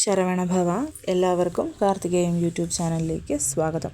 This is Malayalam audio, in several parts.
ശരവണഭവ എല്ലാവർക്കും കാർത്തികേയം യൂട്യൂബ് ചാനലിലേക്ക് സ്വാഗതം.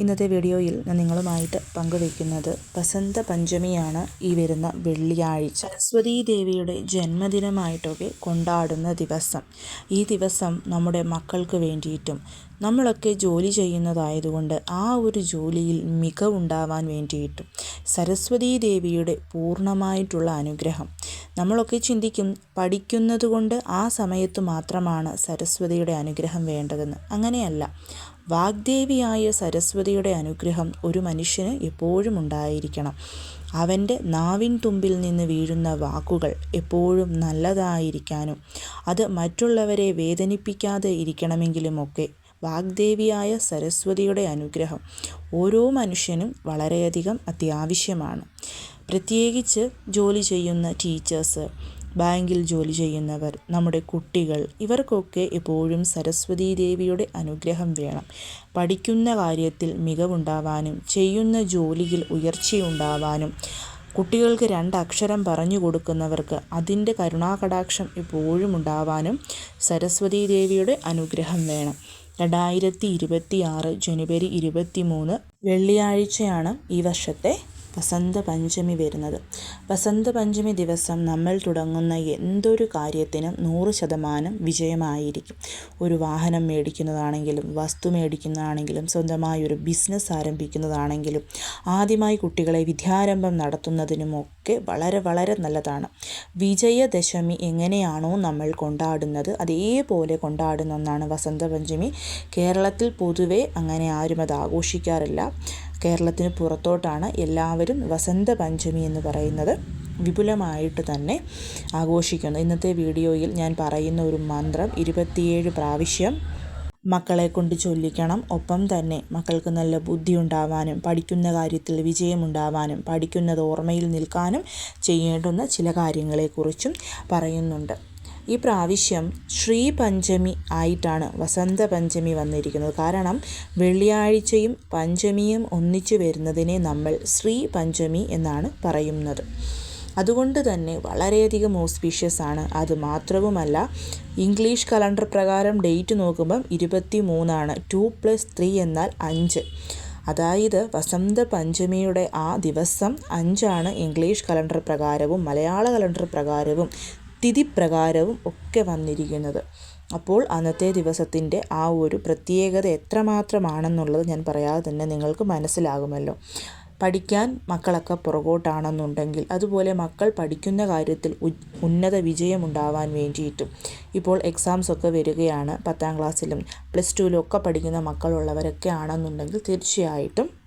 ഇന്നത്തെ വീഡിയോയിൽ ഞാൻ നിങ്ങളുമായിട്ട് പങ്കുവയ്ക്കുന്നത് വസന്ത പഞ്ചമിയാണ് ഈ വരുന്ന വെള്ളിയാഴ്ച. സരസ്വതീ ദേവിയുടെ ജന്മദിനമായിട്ടൊക്കെ കൊണ്ടാടുന്ന ദിവസം. ഈ ദിവസം നമ്മുടെ മക്കൾക്ക് വേണ്ടിയിട്ടും നമ്മളൊക്കെ ജോലി ചെയ്യുന്നതായതുകൊണ്ട് ആ ഒരു ജോലിയിൽ മികവുണ്ടാവാൻ വേണ്ടിയിട്ടും സരസ്വതീ ദേവിയുടെ പൂർണമായിട്ടുള്ള അനുഗ്രഹം നമ്മളൊക്കെ ചിന്തിക്കും പഠിക്കുന്നത് കൊണ്ട് ആ സമയത്ത് മാത്രമാണ് സരസ്വതിയുടെ അനുഗ്രഹം വേണ്ടതെന്ന്. അങ്ങനെയല്ല. വാഗ്ദേവിയായ സരസ്വതിയുടെ അനുഗ്രഹം ഒരു മനുഷ്യന് എപ്പോഴും ഉണ്ടായിരിക്കണം. അവന്റെ നാവിൻ തുമ്പിൽ നിന്ന് വീഴുന്ന വാക്കുകൾ എപ്പോഴും നല്ലതായിരിക്കാനും അത് മറ്റുള്ളവരെ വേദനിപ്പിക്കാതെ ഇരിക്കണമെങ്കിലുമൊക്കെ വാഗ്ദേവിയായ സരസ്വതിയുടെ അനുഗ്രഹം ഓരോ മനുഷ്യനും വളരെയധികം അത്യാവശ്യമാണ്. പ്രത്യേകിച്ച് ജോലി ചെയ്യുന്ന ടീച്ചേഴ്സ് ബാങ്കിൽ ജോലി ചെയ്യുന്നവർ നമ്മുടെ കുട്ടികൾ ഇവർക്കൊക്കെ എപ്പോഴും സരസ്വതീ ദേവിയുടെ അനുഗ്രഹം വേണം. പഠിക്കുന്ന കാര്യത്തിൽ മികവുണ്ടാവാനും ചെയ്യുന്ന ജോലിയിൽ ഉയർച്ചയുണ്ടാവാനും കുട്ടികൾക്ക് രണ്ടക്ഷരം പറഞ്ഞു കൊടുക്കുന്നവർക്ക് അതിന്റെ കരുണാകടാക്ഷം എപ്പോഴും ഉണ്ടാവാനും സരസ്വതീ ദേവിയുടെ അനുഗ്രഹം വേണം. രണ്ടായിരത്തി ഇരുപത്തി ആറ് ജനുവരി ഇരുപത്തി മൂന്ന് വെള്ളിയാഴ്ചയാണ് ഈ വർഷത്തെ വസന്ത പഞ്ചമി വരുന്നത്. വസന്ത പഞ്ചമി ദിവസം നമ്മൾ തുടങ്ങുന്ന എന്തൊരു കാര്യത്തിനും നൂറ് ശതമാനം വിജയമായിരിക്കും. ഒരു വാഹനം മേടിക്കുന്നതാണെങ്കിലും വസ്തു മേടിക്കുന്നതാണെങ്കിലും സ്വന്തമായി ഒരു ബിസിനസ് ആരംഭിക്കുന്നതാണെങ്കിലും ആദ്യമായി കുട്ടികളെ വിദ്യാരംഭം നടത്തുന്നതിനുമൊക്കെ വളരെ വളരെ നല്ലതാണ്. വിജയദശമി എങ്ങനെയാണോ നമ്മൾ കൊണ്ടാടുന്നത് അതേപോലെ കൊണ്ടാടുന്ന ഒന്നാണ് വസന്ത പഞ്ചമി കേരളത്തിൽ പൊതുവെ അങ്ങനെ ആരും അത് ആഘോഷിക്കാറില്ല. കേരളത്തിന് പുറത്തോട്ടാണ് എല്ലാവരും വസന്ത പഞ്ചമി എന്ന് പറയുന്നത് വിപുലമായിട്ട് തന്നെ ആഘോഷിക്കുന്നു ഇന്നത്തെ വീഡിയോയിൽ ഞാൻ പറയുന്ന ഒരു മന്ത്രം ഇരുപത്തിയേഴ് പ്രാവശ്യം മക്കളെ കൊണ്ട് ചൊല്ലിക്കണം. ഒപ്പം തന്നെ മക്കൾക്ക് നല്ല ബുദ്ധി ഉണ്ടാവാനും പഠിക്കുന്ന കാര്യത്തിൽ വിജയമുണ്ടാവാനും പഠിക്കുന്നത് ഓർമ്മയിൽ നിൽക്കാനും ചെയ്യേണ്ടുന്ന ചില കാര്യങ്ങളെക്കുറിച്ചും പറയുന്നുണ്ട്. ഈ പ്രാവശ്യം ശ്രീ പഞ്ചമി ആയിട്ടാണ് വസന്ത പഞ്ചമി വന്നിരിക്കുന്നത്. കാരണം വെള്ളിയാഴ്ചയും പഞ്ചമിയും ഒന്നിച്ചു വരുന്നതിനെ നമ്മൾ ശ്രീ പഞ്ചമി എന്നാണ് പറയുന്നത്. അതുകൊണ്ട് തന്നെ വളരെയധികം ഓസ്പീഷ്യസ് ആണ്. അത് മാത്രവുമല്ല ഇംഗ്ലീഷ് കലണ്ടർ പ്രകാരം ഡേറ്റ് നോക്കുമ്പം ഇരുപത്തി മൂന്നാണ് ടു പ്ലസ് ത്രീ എന്നാൽ അഞ്ച്. അതായത് വസന്ത പഞ്ചമിയുടെ ആ ദിവസം അഞ്ചാണ് ഇംഗ്ലീഷ് കലണ്ടർ പ്രകാരവും മലയാള കലണ്ടർ പ്രകാരവും തിഥിപ്രകാരവും ഒക്കെ വന്നിരിക്കുന്നത്. അപ്പോൾ അന്നത്തെ ദിവസത്തിന്റെ ആ ഒരു പ്രത്യേകത എത്രമാത്രമാണെന്നുള്ളത് ഞാൻ പറയാതെ തന്നെ നിങ്ങൾക്ക് മനസ്സിലാകുമല്ലോ. പഠിക്കാൻ മക്കളൊക്കെ പുറകോട്ടാണെന്നുണ്ടെങ്കിൽ അതുപോലെ മക്കൾ പഠിക്കുന്ന കാര്യത്തിൽ ഉന്നത വിജയമുണ്ടാവാൻ വേണ്ടിയിട്ടും ഇപ്പോൾ എക്സാംസ് ഒക്കെ വരികയാണ് പത്താം ക്ലാസ്സിലും പ്ലസ് ടുവിലും ഒക്കെ പഠിക്കുന്ന മക്കളുള്ളവരൊക്കെ ആണെന്നുണ്ടെങ്കിൽ തീർച്ചയായിട്ടും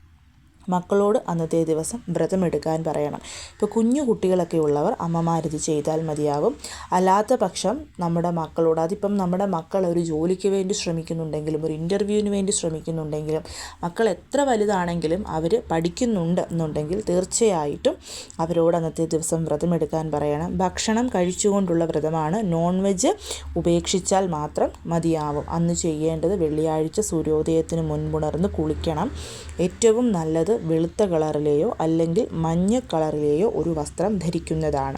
മക്കളോട് അന്നത്തെ ദിവസം വ്രതമെടുക്കാൻ പറയണം. ഇപ്പോൾ കുഞ്ഞു കുട്ടികളൊക്കെ ഉള്ളവർ അമ്മമാരിത് ചെയ്താൽ മതിയാകും അല്ലാത്ത പക്ഷം നമ്മുടെ മക്കളോട് അതിപ്പം നമ്മുടെ മക്കൾ ഒരു ജോലിക്ക് വേണ്ടി ശ്രമിക്കുന്നുണ്ടെങ്കിലും ഒരു ഇന്റർവ്യൂവിന് വേണ്ടി ശ്രമിക്കുന്നുണ്ടെങ്കിലും മക്കൾ എത്ര വലുതാണെങ്കിലും അവർ പഠിക്കുന്നുണ്ട് എന്നുണ്ടെങ്കിൽ തീർച്ചയായിട്ടും അവരോട് അന്നത്തെ ദിവസം വ്രതമെടുക്കാൻ പറയണം. ഭക്ഷണം കഴിച്ചുകൊണ്ടുള്ള വ്രതമാണ് നോൺ വെജ് ഉപേക്ഷിച്ചാൽ മാത്രം മതിയാവും. അന്ന് ചെയ്യേണ്ടത് വെള്ളിയാഴ്ച സൂര്യോദയത്തിന് മുൻപുണർന്ന് കുളിക്കണം. ഏറ്റവും നല്ലത് വെളുത്ത കളറിലെയോ അല്ലെങ്കിൽ മഞ്ഞ കളറിലെയോ ഒരു വസ്ത്രം ധരിക്കുന്നതാണ്.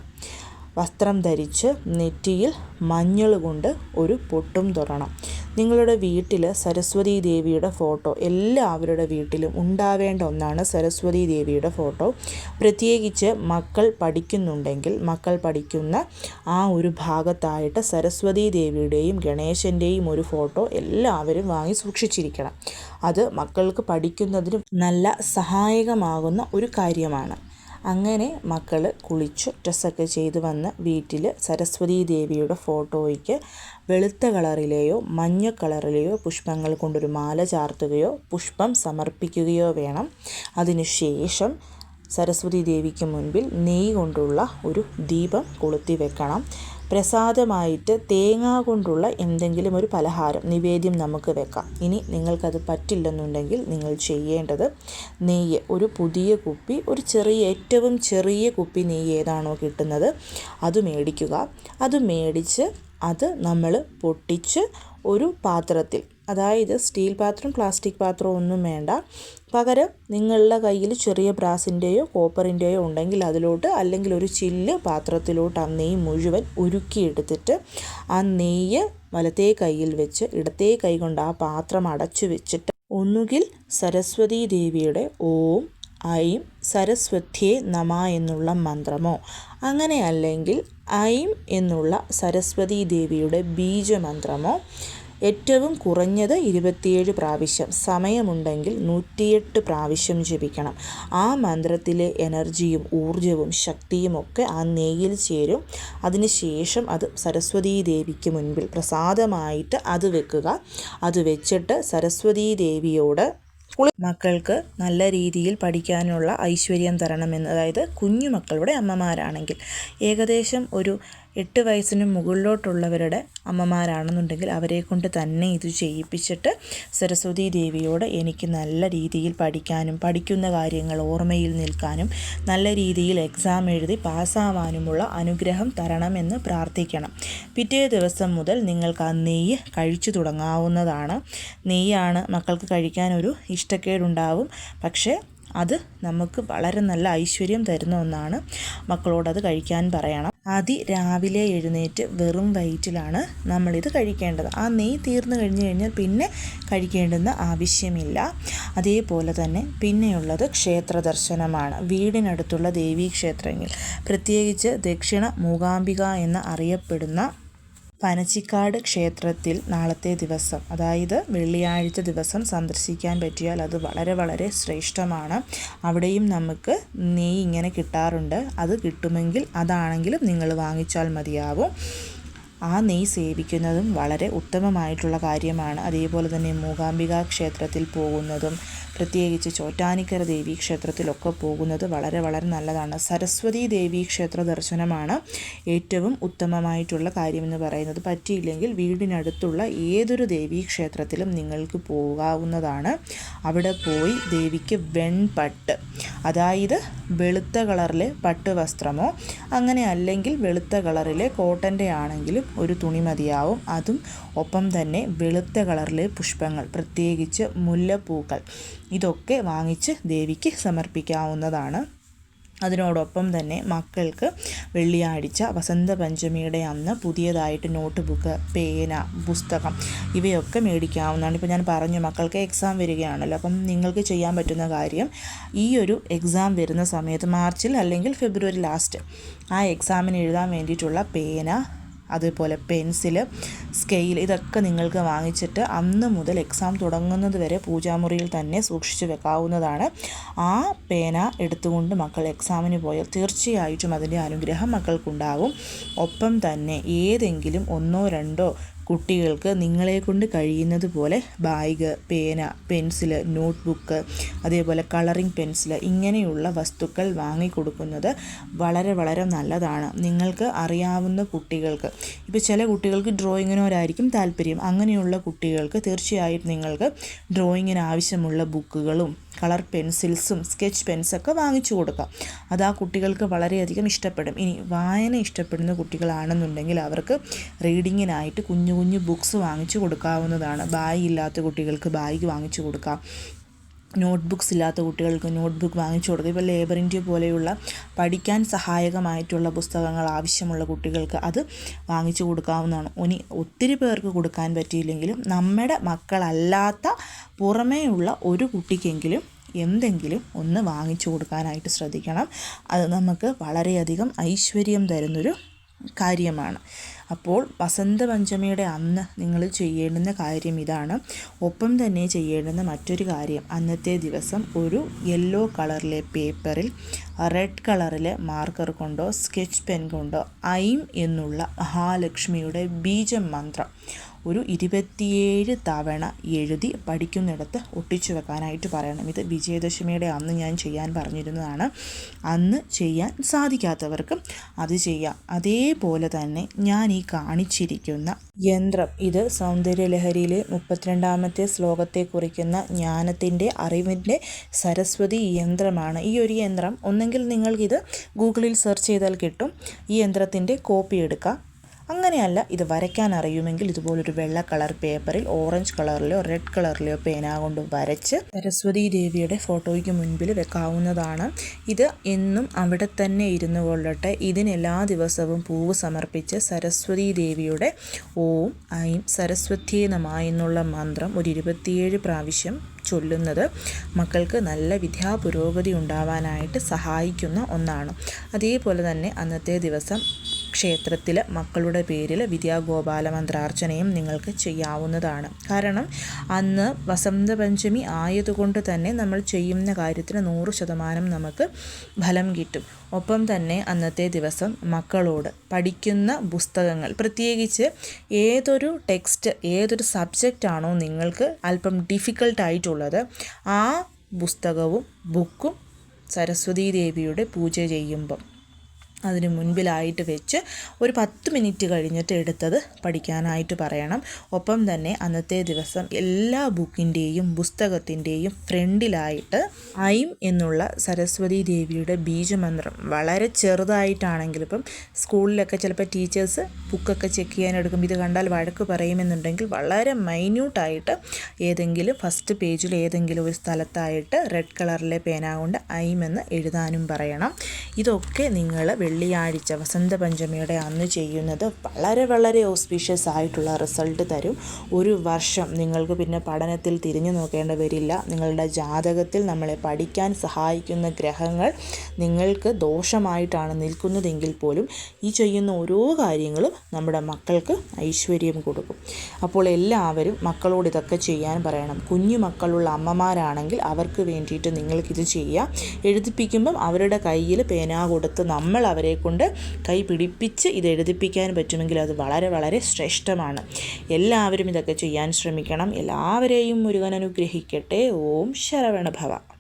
വസ്ത്രം ധരിച്ച് നെറ്റിയിൽ മഞ്ഞൾ കൊണ്ട് ഒരു പൊട്ടും തൊടണം. നിങ്ങളുടെ വീട്ടിൽ സരസ്വതി ദേവിയുടെ ഫോട്ടോ എല്ലാവരുടെ വീട്ടിലും ഉണ്ടാവേണ്ട ഒന്നാണ് സരസ്വതി ദേവിയുടെ ഫോട്ടോ. പ്രത്യേകിച്ച് മക്കൾ പഠിക്കുന്നുണ്ടെങ്കിൽ മക്കൾ പഠിക്കുന്ന ആ ഒരു ഭാഗത്തായിട്ട് സരസ്വതി ദേവിയുടെയും ഗണേശന്റെയും ഒരു ഫോട്ടോ എല്ലാവരും വാങ്ങി സൂക്ഷിച്ചിരിക്കണം. അത് മക്കൾക്ക് പഠിക്കുന്നതിനും നല്ല സഹായകമാകുന്ന ഒരു കാര്യമാണ്. അങ്ങനെ മക്കൾ കുളിച്ചു ഡ്രസ്സൊക്കെ ചെയ്ത് വന്ന് വീട്ടിൽ സരസ്വതി ദേവിയുടെ ഫോട്ടോയ്ക്ക് വെളുത്ത കളറിലെയോ മഞ്ഞ കളറിലെയോ പുഷ്പങ്ങൾ കൊണ്ടൊരു മാല ചാർത്തുകയോ പുഷ്പം സമർപ്പിക്കുകയോ വേണം. അതിനുശേഷം സരസ്വതി ദേവിക്ക് മുൻപിൽ നെയ്യ് കൊണ്ടുള്ള ഒരു ദീപം കൊളുത്തി വെക്കണം. പ്രസാദമായിട്ട് തേങ്ങ കൊണ്ടുള്ള എന്തെങ്കിലും ഒരു പലഹാരം നിവേദ്യം നമുക്ക് വെക്കാം. ഇനി നിങ്ങൾക്കത് പറ്റില്ലെന്നുണ്ടെങ്കിൽ നിങ്ങൾ ചെയ്യേണ്ടത് നെയ്യ്. ഒരു പുതിയ കുപ്പി ഒരു ചെറിയ ഏറ്റവും ചെറിയ കുപ്പി നെയ്യ് ഏതാണോ കിട്ടുന്നത് അത് മേടിക്കുക. അത് മേടിച്ച് അത് നമ്മൾ പൊട്ടിച്ച് ഒരു പാത്രത്തിൽ അതായത് സ്റ്റീൽ പാത്രം പ്ലാസ്റ്റിക് പാത്രം ഒന്നും വേണ്ട. പകരം നിങ്ങളുടെ കയ്യിൽ ചെറിയ ബ്രാസിന്റെയോ കോപ്പറിന്റെയോ ഉണ്ടെങ്കിൽ അതിലോട്ട് അല്ലെങ്കിൽ ഒരു ചില്ല് പാത്രത്തിലോട്ട് ആ നെയ്യ് മുഴുവൻ ഉരുക്കിയെടുത്തിട്ട് ആ നെയ്യ് വലത്തേ കയ്യിൽ വെച്ച് ഇടത്തേ കൈ കൊണ്ട് ആ പാത്രം അടച്ചു വെച്ചിട്ട് ഒന്നുകിൽ സരസ്വതി ദേവിയുടെ ഓം ഐം സരസ്വത്യേ നമ എന്നുള്ള മന്ത്രമോ അങ്ങനെ അല്ലെങ്കിൽ ഐം എന്നുള്ള സരസ്വതി ദേവിയുടെ ബീജമന്ത്രമോ ഏറ്റവും കുറഞ്ഞത് ഇരുപത്തിയേഴ് പ്രാവശ്യം. സമയമുണ്ടെങ്കിൽ നൂറ്റിയെട്ട് പ്രാവശ്യം ജപിക്കണം. ആ മന്ത്രത്തിലെ എനർജിയും ഊർജവും ശക്തിയും ഒക്കെ ആ നെയ്യിൽ ചേരും. അതിനുശേഷം അത് സരസ്വതീ ദേവിക്ക് മുൻപിൽ പ്രസാദമായിട്ട് അത് വെക്കുക. അത് വെച്ചിട്ട് സരസ്വതീ ദേവിയോട് മക്കൾക്ക് നല്ല രീതിയിൽ പഠിക്കാനുള്ള ഐശ്വര്യം തരണമെന്ന് അതായത് കുഞ്ഞു മക്കളുടെ അമ്മമാരാണെങ്കിൽ ഏകദേശം ഒരു എട്ട് വയസ്സിന് മുകളിലോട്ടുള്ളവരുടെ അമ്മമാരാണെന്നുണ്ടെങ്കിൽ അവരെ കൊണ്ട് തന്നെ ഇത് ചെയ്യിപ്പിച്ചിട്ട് സരസ്വതി ദേവിയോട് എനിക്ക് നല്ല രീതിയിൽ പഠിക്കാനും പഠിക്കുന്ന കാര്യങ്ങൾ ഓർമ്മയിൽ നിൽക്കാനും നല്ല രീതിയിൽ എക്സാം എഴുതി പാസ്സാവാനുമുള്ള അനുഗ്രഹം തരണമെന്ന് പ്രാർത്ഥിക്കണം. പിറ്റേ ദിവസം മുതൽ നിങ്ങൾക്ക് ആ നെയ്യ് കഴിച്ചു തുടങ്ങാവുന്നതാണ്. നെയ്യാണ് മക്കൾക്ക് കഴിക്കാൻ ഒരു ഇഷ്ടക്കേടുണ്ടാവും. പക്ഷേ അത് നമുക്ക് വളരെ നല്ല ഐശ്വര്യം തരുന്ന ഒന്നാണ്. മക്കളോടത് കഴിക്കാൻ പറയണം. അതി രാവിലെ എഴുന്നേറ്റ് വെറും വയറ്റിലാണ് നമ്മളിത് കഴിക്കേണ്ടത്. ആ നെയ്യ് തീർന്നു കഴിഞ്ഞു കഴിഞ്ഞാൽ പിന്നെ കഴിക്കേണ്ടുന്ന ആവശ്യമില്ല. അതേപോലെ തന്നെ പിന്നെയുള്ളത് ക്ഷേത്ര ദർശനമാണ്. വീടിനടുത്തുള്ള ദേവീ ക്ഷേത്രങ്ങൾ പ്രത്യേകിച്ച് ദക്ഷിണ മൂകാംബിക എന്ന് അറിയപ്പെടുന്ന പനച്ചിക്കാട് ക്ഷേത്രത്തിൽ നാളത്തെ ദിവസം അതായത് വെള്ളിയാഴ്ച ദിവസം സന്ദർശിക്കാൻ പറ്റിയാൽ അത് വളരെ വളരെ ശ്രേഷ്ഠമാണ്. അവിടെയും നമുക്ക് നെയ്യ് ഇങ്ങനെ കിട്ടാറുണ്ട്. അത് കിട്ടുമെങ്കിൽ അതാണെങ്കിലും നിങ്ങൾ വാങ്ങിച്ചാൽ മതിയാവും. ആ നെയ് സേവിക്കുന്നതും വളരെ ഉത്തമമായിട്ടുള്ള കാര്യമാണ്. അതേപോലെ തന്നെ മൂകാംബിക ക്ഷേത്രത്തിൽ പോകുന്നതും പ്രത്യേകിച്ച് ചോറ്റാനിക്കര ദേവി ക്ഷേത്രത്തിലൊക്കെ പോകുന്നത് വളരെ വളരെ നല്ലതാണ്. സരസ്വതി ദേവി ക്ഷേത്ര ദർശനമാണ് ഏറ്റവും ഉത്തമമായിട്ടുള്ള കാര്യമെന്ന് പറയുന്നത്. പറ്റിയില്ലെങ്കിൽ വീടിനടുത്തുള്ള ഏതൊരു ദേവീ ക്ഷേത്രത്തിലും നിങ്ങൾക്ക് പോകാവുന്നതാണ്. അവിടെ പോയി ദേവിക്ക് വെൺപട്ട് അതായത് വെളുത്ത കളറിലെ പട്ട് വസ്ത്രമോ അങ്ങനെ അല്ലെങ്കിൽ വെളുത്ത കളറിലെ കോട്ടന്റെ ആണെങ്കിലും ഒരു തുണി മതിയാവും. അതും ഒപ്പം തന്നെ വെളുത്ത കളറിലെ പുഷ്പങ്ങൾ പ്രത്യേകിച്ച് മുല്ലപ്പൂക്കൾ. ഇതൊക്കെ വാങ്ങിച്ച് ദേവിക്ക് സമർപ്പിക്കാവുന്നതാണ്. അതിനോടൊപ്പം തന്നെ മക്കൾക്ക് വെള്ളിയാഴ്ച വസന്ത പഞ്ചമിയുടെ അന്ന് പുതിയതായിട്ട് നോട്ട് ബുക്ക് പേന പുസ്തകം ഇവയൊക്കെ മേടിക്കാവുന്നതാണ്. ഇപ്പോൾ ഞാൻ പറഞ്ഞു മക്കൾക്ക് എക്സാം വരികയാണല്ലോ. അപ്പം നിങ്ങൾക്ക് ചെയ്യാൻ പറ്റുന്ന കാര്യം ഈ ഒരു എക്സാം വരുന്ന സമയത്ത് മാർച്ചിൽ അല്ലെങ്കിൽ ഫെബ്രുവരി ലാസ്റ്റ് ആ എക്സാമിന് എഴുതാൻ വേണ്ടിയിട്ടുള്ള പേന അതുപോലെ പെൻസിൽ സ്കെയിൽ ഇതൊക്കെ നിങ്ങൾക്ക് വാങ്ങിച്ചിട്ട് അന്ന് മുതൽ എക്സാം തുടങ്ങുന്നത് വരെ പൂജാമുറിയിൽ തന്നെ സൂക്ഷിച്ചു വെക്കാവുന്നതാണ്. ആ പേന എടുത്തുകൊണ്ട് മക്കൾ എക്സാമിന് പോയാൽ തീർച്ചയായിട്ടും അതിന്റെ അനുഗ്രഹം മക്കൾക്കുണ്ടാവും. ഒപ്പം തന്നെ ഏതെങ്കിലും ഒന്നോ രണ്ടോ കുട്ടികൾക്ക് നിങ്ങളെ കൊണ്ട് കഴിയുന്നത് പോലെ ബാഗ് പേന പെൻസിൽ നോട്ട്ബുക്ക് അതേപോലെ കളറിംഗ് പെൻസിൽ ഇങ്ങനെയുള്ള വസ്തുക്കൾ വാങ്ങിക്കൊടുക്കുന്നത് വളരെ വളരെ നല്ലതാണ്. നിങ്ങൾക്ക് അറിയാവുന്ന കുട്ടികൾക്ക്. ഇപ്പോൾ ചില കുട്ടികൾക്ക് ഡ്രോയിങ്ങിനോടായിരിക്കും താല്പര്യം. അങ്ങനെയുള്ള കുട്ടികൾക്ക് തീർച്ചയായും നിങ്ങൾക്ക് ഡ്രോയിങ്ങിന് ആവശ്യമുള്ള ബുക്കുകളും കളർ പെൻസിൽസും സ്കെച്ച് പെൻസൊക്കെ വാങ്ങിച്ചു കൊടുക്കാം. അത് ആ കുട്ടികൾക്ക് വളരെയധികം ഇഷ്ടപ്പെടും. ഇനി വായന ഇഷ്ടപ്പെടുന്ന കുട്ടികളാണെന്നുണ്ടെങ്കിൽ അവർക്ക് റീഡിങ്ങിനായിട്ട് കുഞ്ഞു കുഞ്ഞു ബുക്സ് വാങ്ങിച്ചു കൊടുക്കാവുന്നതാണ്. ബായി ഇല്ലാത്ത കുട്ടികൾക്ക് ബാഗ് വാങ്ങിച്ചു കൊടുക്കാം. നോട്ട് ബുക്സ് ഇല്ലാത്ത കുട്ടികൾക്ക് നോട്ട് ബുക്ക് വാങ്ങിച്ചു കൊടുക്കുക. ഇപ്പോൾ ലേബർ ഇന്ത്യ പോലെയുള്ള പഠിക്കാൻ സഹായകമായിട്ടുള്ള പുസ്തകങ്ങൾ ആവശ്യമുള്ള കുട്ടികൾക്ക് അത് വാങ്ങിച്ചു കൊടുക്കാവുന്നതാണ്. ഇനി ഒത്തിരി പേർക്ക് കൊടുക്കാൻ പറ്റിയില്ലെങ്കിലും നമ്മുടെ മക്കളല്ലാത്ത പുറമേയുള്ള ഒരു കുട്ടിക്കെങ്കിലും എന്തെങ്കിലും ഒന്ന് വാങ്ങിച്ചു കൊടുക്കാനായിട്ട് ശ്രദ്ധിക്കണം. അത് നമുക്ക് വളരെയധികം ഐശ്വര്യം തരുന്നൊരു കാര്യമാണ്. അപ്പോൾ വസന്തപഞ്ചമിയുടെ അന്ന് നിങ്ങൾ ചെയ്യേണ്ടുന്ന കാര്യം ഇതാണ്. ഒപ്പം തന്നെ ചെയ്യേണ്ടുന്ന മറ്റൊരു കാര്യം അന്നത്തെ ദിവസം ഒരു യെല്ലോ കളറിലെ പേപ്പറിൽ റെഡ് കളറിലെ മാർക്കർ കൊണ്ടോ സ്കെച്ച് പെൻ കൊണ്ടോ ഐം എന്നുള്ള മഹാലക്ഷ്മിയുടെ ബീജം മന്ത്രം. ഒരു ഇരുപത്തിയേഴ് തവണ എഴുതി പഠിക്കുന്നിടത്ത് ഒട്ടിച്ചു വെക്കാനായിട്ട് പറയണം. ഇത് വിജയദശമിയുടെ അന്ന് ഞാൻ ചെയ്യാൻ പറഞ്ഞിരുന്നതാണ്. അന്ന് ചെയ്യാൻ സാധിക്കാത്തവർക്കും അത് ചെയ്യാം. അതേപോലെ തന്നെ ഞാൻ ഈ കാണിച്ചിരിക്കുന്ന യന്ത്രം ഇത് സൗന്ദര്യലഹരിയിലെ മുപ്പത്തിരണ്ടാമത്തെ ശ്ലോകത്തെ കുറിക്കുന്ന ജ്ഞാനത്തിന്റെ അറിവിന്റെ സരസ്വതി യന്ത്രമാണ്. ഈ ഒരു യന്ത്രം ഒന്നെങ്കിൽ നിങ്ങൾക്കിത് ഗൂഗിളിൽ സെർച്ച് ചെയ്താൽ കിട്ടും. ഈ യന്ത്രത്തിന്റെ കോപ്പി എടുക്കാം. അങ്ങനെയല്ല ഇത് വരയ്ക്കാൻ അറിയുമെങ്കിൽ ഇതുപോലൊരു വെള്ള കളർ പേപ്പറിൽ ഓറഞ്ച് കളറിലോ റെഡ് കളറിലോ പേന കൊണ്ട് വരച്ച് സരസ്വതി ദേവിയുടെ ഫോട്ടോയ്ക്ക് മുൻപിൽ വെക്കാവുന്നതാണ്. ഇത് എന്നും അവിടെ തന്നെ ഇരുന്നു കൊള്ളട്ടെ. ഇതിനെല്ലാ ദിവസവും പൂവ് സമർപ്പിച്ച് സരസ്വതി ദേവിയുടെ ഓം ഐം സരസ്വത്യേ നമ എന്നുള്ള മന്ത്രം ഒരു ഇരുപത്തിയേഴ് പ്രാവശ്യം ചൊല്ലുന്നത് മക്കൾക്ക് നല്ല വിദ്യാപുരോഗതി ഉണ്ടാവാനായിട്ട് സഹായിക്കുന്ന ഒന്നാണ്. അതേപോലെ തന്നെ അന്നത്തെ ദിവസം ക്ഷേത്രത്തിൽ മക്കളുടെ പേരിൽ വിദ്യാഗോപാല മന്ത്രാർച്ചനയും നിങ്ങൾക്ക് ചെയ്യാവുന്നതാണ്. കാരണം അന്ന് വസന്തപഞ്ചമി ആയതുകൊണ്ട് തന്നെ നമ്മൾ ചെയ്യുന്ന കാര്യത്തിന് നൂറ് ശതമാനം നമുക്ക് ഫലം കിട്ടും. ഒപ്പം തന്നെ അന്നത്തെ ദിവസം മക്കളോട് പഠിക്കുന്ന പുസ്തകങ്ങൾ പ്രത്യേകിച്ച് ഏതൊരു ടെക്സ്റ്റ് ഏതൊരു സബ്ജക്റ്റ് ആണോ നിങ്ങൾക്ക് അല്പം ഡിഫിക്കൽട്ടായിട്ടുള്ളത് ആ പുസ്തകവും ബുക്കും സരസ്വതീ ദേവിയുടെ പൂജ ചെയ്യുമ്പം അതിന് മുൻപിലായിട്ട് വെച്ച് ഒരു പത്ത് മിനിറ്റ് കഴിഞ്ഞിട്ട് എടുത്തത് പഠിക്കാനായിട്ട് പറയണം. ഒപ്പം തന്നെ അന്നത്തെ ദിവസം എല്ലാ ബുക്കിന്റെയും പുസ്തകത്തിന്റെയും ഫ്രണ്ടിലായിട്ട് ഐം എന്നുള്ള സരസ്വതി ദേവിയുടെ ബീജമന്ത്രം വളരെ ചെറുതായിട്ടാണെങ്കിലും ഇപ്പം സ്കൂളിലൊക്കെ ചിലപ്പോൾ ടീച്ചേഴ്സ് ബുക്കൊക്കെ ചെക്ക് ചെയ്യാനെടുക്കും ഇത് കണ്ടാൽ വഴക്ക് പറയുമെന്നുണ്ടെങ്കിൽ വളരെ മൈന്യൂട്ടായിട്ട് ഏതെങ്കിലും ഫസ്റ്റ് പേജിൽ ഏതെങ്കിലും ഒരു സ്ഥലത്തായിട്ട് റെഡ് കളറിലെ പേന കൊണ്ട് ഐം എന്ന് എഴുതാനും പറയണം. ഇതൊക്കെ നിങ്ങൾ വെള്ളിയാഴ്ച വസന്ത പഞ്ചമിയുടെ അന്ന് ചെയ്യുന്നത് വളരെ വളരെ ഓസ്പീഷ്യസ് ആയിട്ടുള്ള റിസൾട്ട് തരും. ഒരു വർഷം നിങ്ങൾക്ക് പിന്നെ പഠനത്തിൽ തിരിഞ്ഞു നോക്കേണ്ടി വരില്ല. നിങ്ങളുടെ ജാതകത്തിൽ നമ്മളെ പഠിക്കാൻ സഹായിക്കുന്ന ഗ്രഹങ്ങൾ നിങ്ങൾക്ക് ദോഷമായിട്ടാണ് നിൽക്കുന്നതെങ്കിൽ പോലും ഈ ചെയ്യുന്ന ഓരോ കാര്യങ്ങളും നമ്മുടെ മക്കൾക്ക് ഐശ്വര്യം കൊടുക്കും. അപ്പോൾ എല്ലാവരും മക്കളോട് ഇതൊക്കെ ചെയ്യാൻ പറയണം. കുഞ്ഞു മക്കളുള്ള അമ്മമാരാണെങ്കിൽ അവർക്ക് വേണ്ടിയിട്ട് നിങ്ങൾക്കിത് ചെയ്യാം. എഴുതിപ്പിക്കുമ്പം അവരുടെ കയ്യിൽ പേന കൊടുത്ത് നമ്മൾ അവരെ കൊണ്ട് കൈ പിടിപ്പിച്ച് ഇത് എഴുതിപ്പിക്കാൻ പറ്റുമെങ്കിൽ അത് വളരെ വളരെ ശ്രേഷ്ഠമാണ്. എല്ലാവരും ഇതൊക്കെ ചെയ്യാൻ ശ്രമിക്കണം. എല്ലാവരെയും മുരുകൻ അനുഗ്രഹിക്കട്ടെ. ഓം ശരവണഭവ.